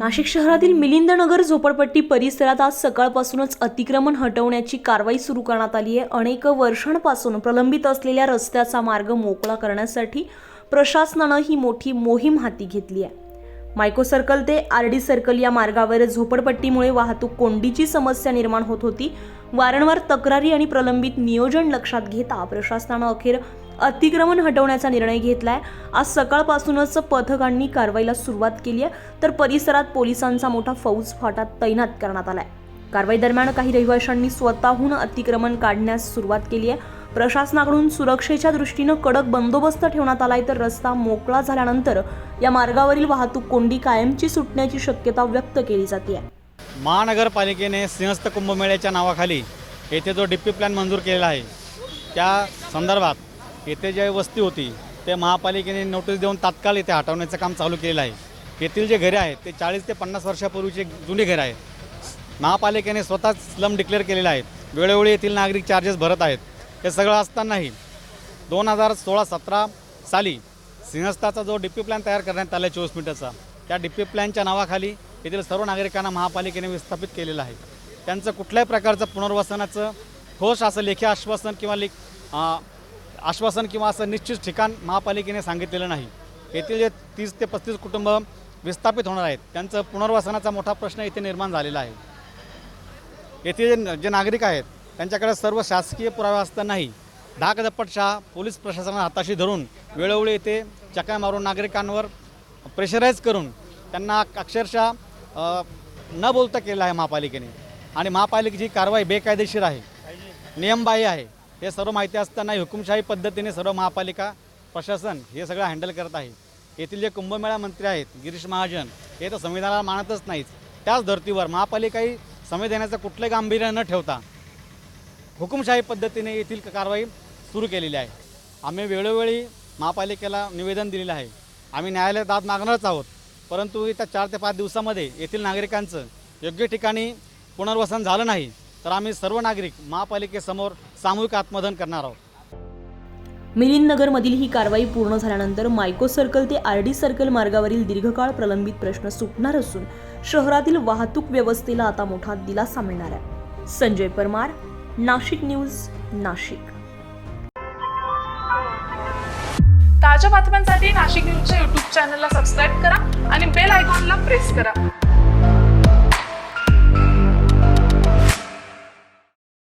नाशिक शहरातील मिलिंदनगर झोपडपट्टी परिसरात आज सकाळपासूनच अतिक्रमण हटवण्याची कारवाई सुरू करण्यात आली आहे. अनेक वर्षांपासून प्रलंबित असलेल्या रस्त्याचा मार्ग मोकळा करण्यासाठी प्रशासनानं ही मोठी मोहीम हाती घेतली आहे. मायको सर्कल ते आर डी सर्कल या मार्गावर झोपडपट्टीमुळे वाहतूक कोंडीची समस्या निर्माण होत होती. वारंवार तक्रारी आणि प्रलंबित नियोजन लक्षात घेता प्रशासनानं अखेर अतिक्रमण हटवण्याचा निर्णय घेतला आहे आज सकाळपासूनच पथकांनी कारवाईला सुरुवात केली आहे. तर परिसरात पोलिसांचा मोठा फौज फाटा तैनात करण्यात आला आहे कारवाई दरम्यान काही रहिवाशांनी स्वतःहून अतिक्रमण काढण्यास सुरुवात केली आहे. प्रशासनाकडून सुरक्षेच्या दृष्टीनं कडक बंदोबस्त ठेवण्यात आलाय तर रस्ता मोकळा झाल्यानंतर या मार्गावरील वाहतूक कोंडी कायमची सुटण्याची शक्यता व्यक्त केली जाते. महानगरपालिकेने सिंहस्थ कुंभमेळ्याच्या नावाखाली येथे जो डी पी प्लॅन मंजूर केलेला आहे त्या संदर्भात येथे जे वस्ती होती ते महापालिकेने नोटीस देऊन तात्काळ इथे हटवण्याचं काम चालू केलेलं आहे. येथील जे घरे आहेत ते चाळीस ते पन्नास वर्षापूर्वीचे जुनी घरं आहेत. महापालिकेने स्वतः स्लम डिक्लेअर केलेले आहेत वेळोवेळी येथील नागरिक चार्जेस भरत आहेत. हे सगळं असतानाही दोन हजार सोळा सतरा साली सिंहस्थाचा जो डी पी प्लॅन तयार करण्यात आला आहे चोवीस मिनिटाचा त्या डी पी प्लॅनच्या नावाखाली येथील सर्व नागरिकांना महापालिकेने विस्थापित केलेलं आहे. त्यांचं कुठल्याही प्रकारचं पुनर्वसनाचं ठोस असं लेखी आश्वासन किंवा लेख आश्वासन किंवा असं निश्चित ठिकाण महापालिकेने सांगितलेलं नाही. येथील जे तीस ते पस्तीस कुटुंब विस्थापित होणार आहेत त्यांचं पुनर्वसनाचा मोठा प्रश्न इथे निर्माण झालेला आहे. येथे जे जे नागरिक आहेत त्यांच्याकडे सर्व शासकीय पुरावे असतानाही धाकधप्पटशहा पोलीस प्रशासनाला हाताशी धरून वेळोवेळी येथे चक्या मारून नागरिकांवर प्रेशराईज करून त्यांना अक्षरशः न बोलता केलं आहे महापालिकेने. आणि महापालिकेची कारवाई बेकायदेशीर आहे. नियमबाह्य आहे. हे सर्व माहिती असतानाही हुकुमशाही पद्धतीने सर्व महापालिका प्रशासन हे सगळं हँडल करत आहे. येथील जे कुंभमेळा मंत्री आहेत गिरीश महाजन हे तर संविधानाला मानतच नाहीत. त्याच धर्तीवर महापालिकाही संविधानाचं कुठलं गांभीर्य न ठेवता हुकुमशाही पद्धतीने येथील कारवाई सुरू केलेली आहे. आम्ही वेळोवेळी महापालिकेला निवेदन दिलेलं आहे. आम्ही न्यायालयात दाद मागणारच आहोत. परंतु त्या चार ते पाच दिवसामध्ये येथील नागरिकांचं योग्य ठिकाणी पुनर्वसन झालं नाही. तर आम्ही सर्व नागरिक महापालिकेसमोर सामूहिक आत्मदहन करणार आहोत. मिलिंदनगरमधील ही कारवाई पूर्ण झाल्यानंतर मायको सर्कल ते आर डी सर्कल मार्गावरील दीर्घकाळ प्रलंबित प्रश्न सुटणार असून शहरातील वाहतूक व्यवस्थेला आता मोठा दिलासा मिळणार आहे. संजय परमार नाशिक न्यूज नाशिक. ताज्या बातम्यांसाठी नाशिक न्यूजच्या युट्यूब चॅनलला सबस्क्राईब करा आणि बेल आयकॉनला प्रेस करा.